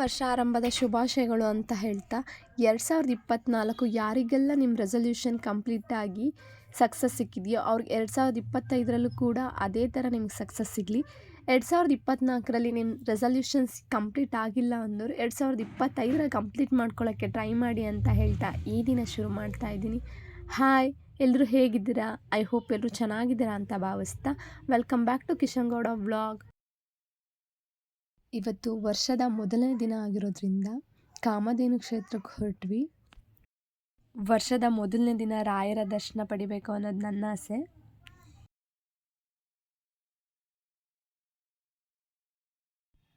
ವರ್ಷಾರಂಭದ ಶುಭಾಶಯಗಳು ಅಂತ ಹೇಳ್ತಾ, ಎರಡು ಸಾವಿರದ ಇಪ್ಪತ್ತ್ನಾಲ್ಕು ಯಾರಿಗೆಲ್ಲ ನಿಮ್ಮ ರೆಸಲ್ಯೂಷನ್ ಕಂಪ್ಲೀಟ್ ಆಗಿ ಸಕ್ಸಸ್ ಸಿಕ್ಕಿದೆಯೋ ಅವ್ರಿಗೆ ಎರಡು ಸಾವಿರದ ಇಪ್ಪತ್ತೈದರಲ್ಲೂ ಕೂಡ ಅದೇ ಥರ ನಿಮ್ಗೆ ಸಕ್ಸಸ್ ಸಿಗಲಿ. ಎರಡು ಸಾವಿರದ ಇಪ್ಪತ್ತ್ನಾಲ್ಕರಲ್ಲಿ ನಿಮ್ಮ ರೆಸಲ್ಯೂಷನ್ಸ್ ಕಂಪ್ಲೀಟ್ ಆಗಿಲ್ಲ ಅಂದರು ಎರಡು ಸಾವಿರದ ಇಪ್ಪತ್ತೈದರ ಕಂಪ್ಲೀಟ್ ಮಾಡ್ಕೊಳ್ಳೋಕ್ಕೆ ಟ್ರೈ ಮಾಡಿ ಅಂತ ಹೇಳ್ತಾ ಈ ದಿನ ಶುರು ಮಾಡ್ತಾ ಇದ್ದೀನಿ. ಹಾಯ್ ಎಲ್ಲರೂ ಹೇಗಿದ್ದೀರಾ? ಐ ಹೋಪ್ ಎಲ್ಲರೂ ಚೆನ್ನಾಗಿದ್ದೀರಾ ಅಂತ ಭಾವಿಸ್ತಾ welcome back to Kishangowda vlog ಇವತ್ತು ವರ್ಷದ ಮೊದಲನೇ ದಿನ ಆಗಿರೋದ್ರಿಂದ ಕಾಮಧೇನು ಕ್ಷೇತ್ರಕ್ಕೆ ಹೊರಟ್ವಿ. ವರ್ಷದ ಮೊದಲನೇ ದಿನ ರಾಯರ ದರ್ಶನ ಪಡಿಬೇಕು ಅನ್ನೋದು ನನ್ನ ಆಸೆ.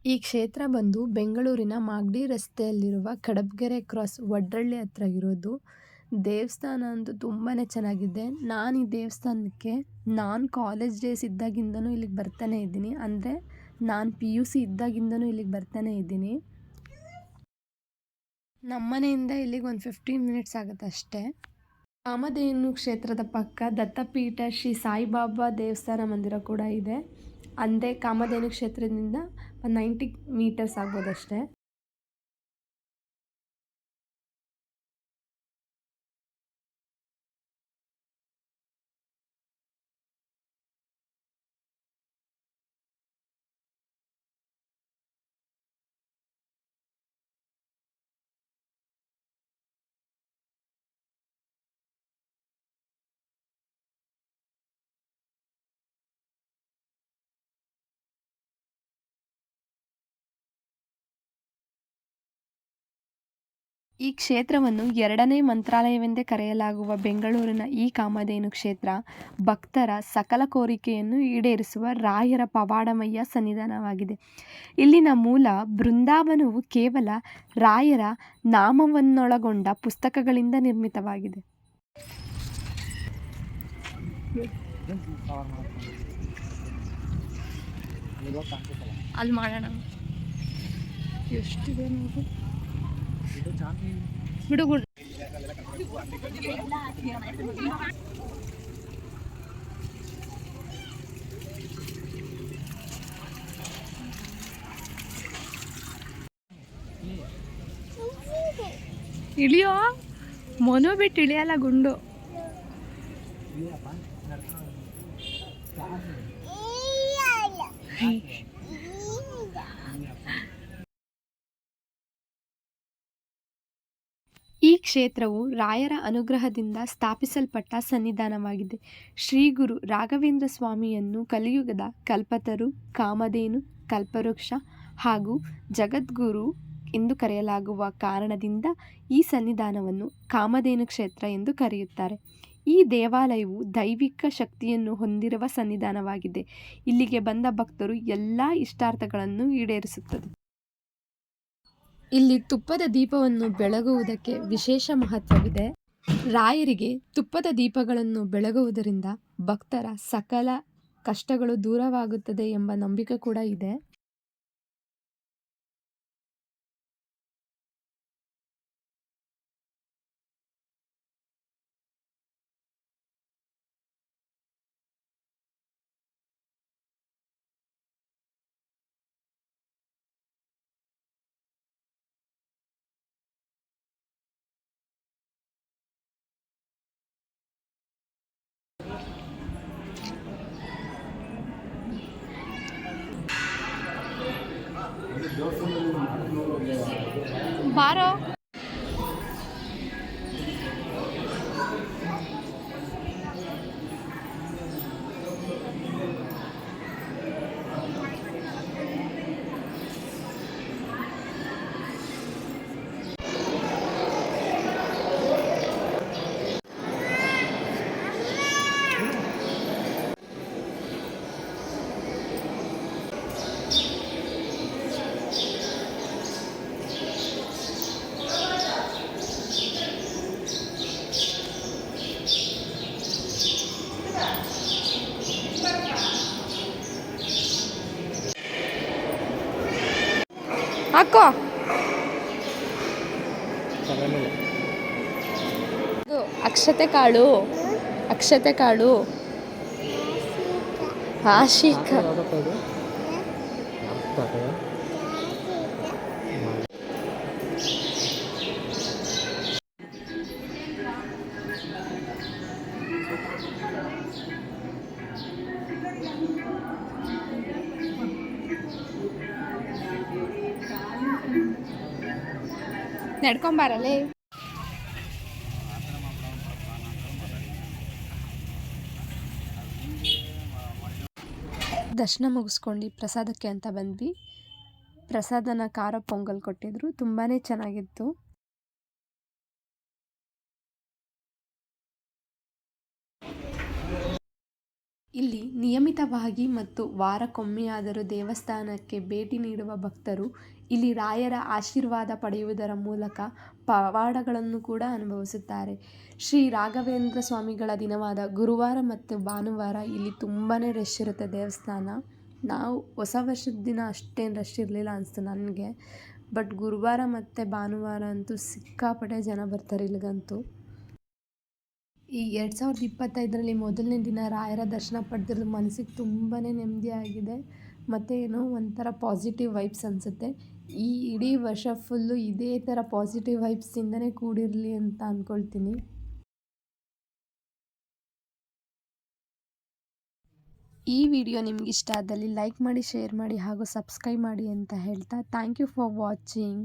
ಈ ಕ್ಷೇತ್ರ ಬಂದು ಬೆಂಗಳೂರಿನ ಮಾಗಡಿ ರಸ್ತೆಯಲ್ಲಿರುವ ಕಡಬ್ಗೆರೆ ಕ್ರಾಸ್ ವಡ್ರಳ್ಳಿ ಹತ್ರ ಇರೋದು. ದೇವಸ್ಥಾನ ಅಂತೂ ತುಂಬಾ ಚೆನ್ನಾಗಿದೆ. ನಾನು ಈ ದೇವಸ್ಥಾನಕ್ಕೆ, ನಾನು ಕಾಲೇಜ್ ಡೇಸ್ ಇದ್ದಾಗಿಂದನೂ ಇಲ್ಲಿಗೆ ಬರ್ತಾನೆ ಇದ್ದೀನಿ. ಅಂದರೆ ನಾನು ಪಿ ಯು ಸಿ ಇದ್ದಾಗಿಂದನೂ ಇಲ್ಲಿಗೆ ಬರ್ತಾನೆ ಇದ್ದೀನಿ. ನಮ್ಮನೆಯಿಂದ ಇಲ್ಲಿಗೆ ಒಂದು ಫಿಫ್ಟೀನ್ ಮಿನಿಟ್ಸ್ ಆಗುತ್ತೆ ಅಷ್ಟೇ. ಕಾಮಧೇನು ಕ್ಷೇತ್ರದ ಪಕ್ಕ ದತ್ತಪೀಠ ಶ್ರೀ ಸಾಯಿಬಾಬಾ ದೇವಸ್ಥಾನ ಮಂದಿರ ಕೂಡ ಇದೆ. ಅಂದೇ ಕಾಮಧೇನು ಕ್ಷೇತ್ರದಿಂದ ಒಂದು ನೈಂಟಿ ಮೀಟರ್ಸ್ ಆಗ್ಬೋದಷ್ಟೇ. ಈ ಕ್ಷೇತ್ರವನ್ನು ಎರಡನೇ ಮಂತ್ರಾಲಯವೆಂದೇ ಕರೆಯಲಾಗುವ ಬೆಂಗಳೂರಿನ ಈ ಕಾಮಧೇನು ಕ್ಷೇತ್ರ ಭಕ್ತರ ಸಕಲ ಕೋರಿಕೆಯನ್ನು ಈಡೇರಿಸುವ ರಾಯರ ಪವಾಡಮಯ್ಯ ಸನ್ನಿಧಾನವಾಗಿದೆ. ಇಲ್ಲಿನ ಮೂಲ ಬೃಂದಾವನವು ಕೇವಲ ರಾಯರ ನಾಮವನ್ನೊಳಗೊಂಡ ಪುಸ್ತಕಗಳಿಂದ ನಿರ್ಮಿತವಾಗಿದೆ. ಅಲ್ಲಿ ಮಾಡೋಣ. ಎಷ್ಟಿದೆ ನೋಡು ಬಿಡು ಗುಡ್ ಇಳಿಯೋ ಮೊನು ಬಿಟ್ಟು ಇಳಿಯಲ್ಲ ಗುಂಡು ಈ ಕ್ಷೇತ್ರವು ರಾಯರ ಅನುಗ್ರಹದಿಂದ ಸ್ಥಾಪಿಸಲ್ಪಟ್ಟ ಸನ್ನಿಧಾನವಾಗಿದೆ. ಶ್ರೀ ಗುರು ರಾಘವೇಂದ್ರ ಸ್ವಾಮಿಯನ್ನು ಕಲಿಯುಗದ ಕಲ್ಪತರು, ಕಾಮಧೇನು, ಕಲ್ಪವೃಕ್ಷ ಹಾಗೂ ಜಗದ್ಗುರು ಎಂದು ಕರೆಯಲಾಗುವ ಕಾರಣದಿಂದ ಈ ಸನ್ನಿಧಾನವನ್ನು ಕಾಮಧೇನು ಕ್ಷೇತ್ರ ಎಂದು ಕರೆಯುತ್ತಾರೆ. ಈ ದೇವಾಲಯವು ದೈವಿಕ ಶಕ್ತಿಯನ್ನು ಹೊಂದಿರುವ ಸನ್ನಿಧಾನವಾಗಿದೆ. ಇಲ್ಲಿಗೆ ಬಂದ ಭಕ್ತರು ಎಲ್ಲ ಇಷ್ಟಾರ್ಥಗಳನ್ನು ಈಡೇರಿಸುತ್ತದೆ. ಇಲ್ಲಿ ತುಪ್ಪದ ದೀಪವನ್ನು ಬೆಳಗುವುದಕ್ಕೆ ವಿಶೇಷ ಮಹತ್ವವಿದೆ. ರಾಯರಿಗೆ ತುಪ್ಪದ ದೀಪಗಳನ್ನು ಬೆಳಗುವುದರಿಂದ ಭಕ್ತರ ಸಕಲ ಕಷ್ಟಗಳು ದೂರವಾಗುತ್ತದೆ ಎಂಬ ನಂಬಿಕೆ ಕೂಡ ಇದೆ. बारह అక్కో. అక్షతే కాడు. అక్షతే కాడు. ఆశిక. ನಡ್ಕೊಂಬಾರಲ್ಲೇ ದರ್ಶನ ಮುಗಿಸ್ಕೊಂಡು ಪ್ರಸಾದಕ್ಕೆ ಅಂತ ಬಂದ್ವಿ. ಪ್ರಸಾದನ ಖಾರ ಪೊಂಗಲ್ ಕೊಟ್ಟಿದ್ರು. ತುಂಬಾ ಚೆನ್ನಾಗಿತ್ತು. ಇಲ್ಲಿ ನಿಯಮಿತವಾಗಿ ಮತ್ತು ವಾರಕ್ಕೊಮ್ಮೆಯಾದರೂ ದೇವಸ್ಥಾನಕ್ಕೆ ಭೇಟಿ ನೀಡುವ ಭಕ್ತರು ಇಲ್ಲಿ ರಾಯರ ಆಶೀರ್ವಾದ ಪಡೆಯುವುದರ ಮೂಲಕ ಪವಾಡಗಳನ್ನು ಕೂಡ ಅನುಭವಿಸುತ್ತಾರೆ. ಶ್ರೀ ರಾಘವೇಂದ್ರ ಸ್ವಾಮಿಗಳ ದಿನವಾದ ಗುರುವಾರ ಮತ್ತು ಭಾನುವಾರ ಇಲ್ಲಿ ತುಂಬಾ ರಶ್ ಇರುತ್ತೆ ದೇವಸ್ಥಾನ. ನಾವು ಹೊಸ ವರ್ಷದ ದಿನ ಅಷ್ಟೇನು ರಶ್ ಇರಲಿಲ್ಲ ಅನಿಸ್ತು ನನಗೆ. ಬಟ್ ಗುರುವಾರ ಮತ್ತು ಭಾನುವಾರ ಅಂತೂ ಸಿಕ್ಕಾಪಟ್ಟೆ ಜನ ಬರ್ತಾರೆ ಇಲ್ಲಿಗಂತೂ. ಈ ಎರಡು ಸಾವಿರದ ಇಪ್ಪತ್ತೈದರಲ್ಲಿ ಮೊದಲನೇ ದಿನ ರಾಯರ ದರ್ಶನ ಪಡೆದಿರೋದು ಮನಸ್ಸಿಗೆ ತುಂಬಾ ನೆಮ್ಮದಿಯಾಗಿದೆ ಮತ್ತು ಏನೋ ಒಂಥರ ಪಾಸಿಟಿವ್ ವೈಬ್ಸ್ ಅನಿಸುತ್ತೆ. ಈ ಇಡೀ ವರ್ಷ ಫುಲ್ಲು ಇದೇ ಥರ ಪಾಸಿಟಿವ್ ವೈಬ್ಸಿಂದನೇ ಕೂಡಿರಲಿ ಅಂತ ಅಂದ್ಕೊಳ್ತೀನಿ ಈ ವಿಡಿಯೋ ನಿಮ್ಗೆ ಇಷ್ಟ ಆದಲ್ಲಿ ಲೈಕ್ ಮಾಡಿ ಶೇರ್ ಮಾಡಿ ಹಾಗೂ ಸಬ್ಸ್ಕ್ರೈಬ್ ಮಾಡಿ ಅಂತ ಹೇಳ್ತಾ ಥ್ಯಾಂಕ್ ಯು ಫಾರ್ ವಾಚಿಂಗ್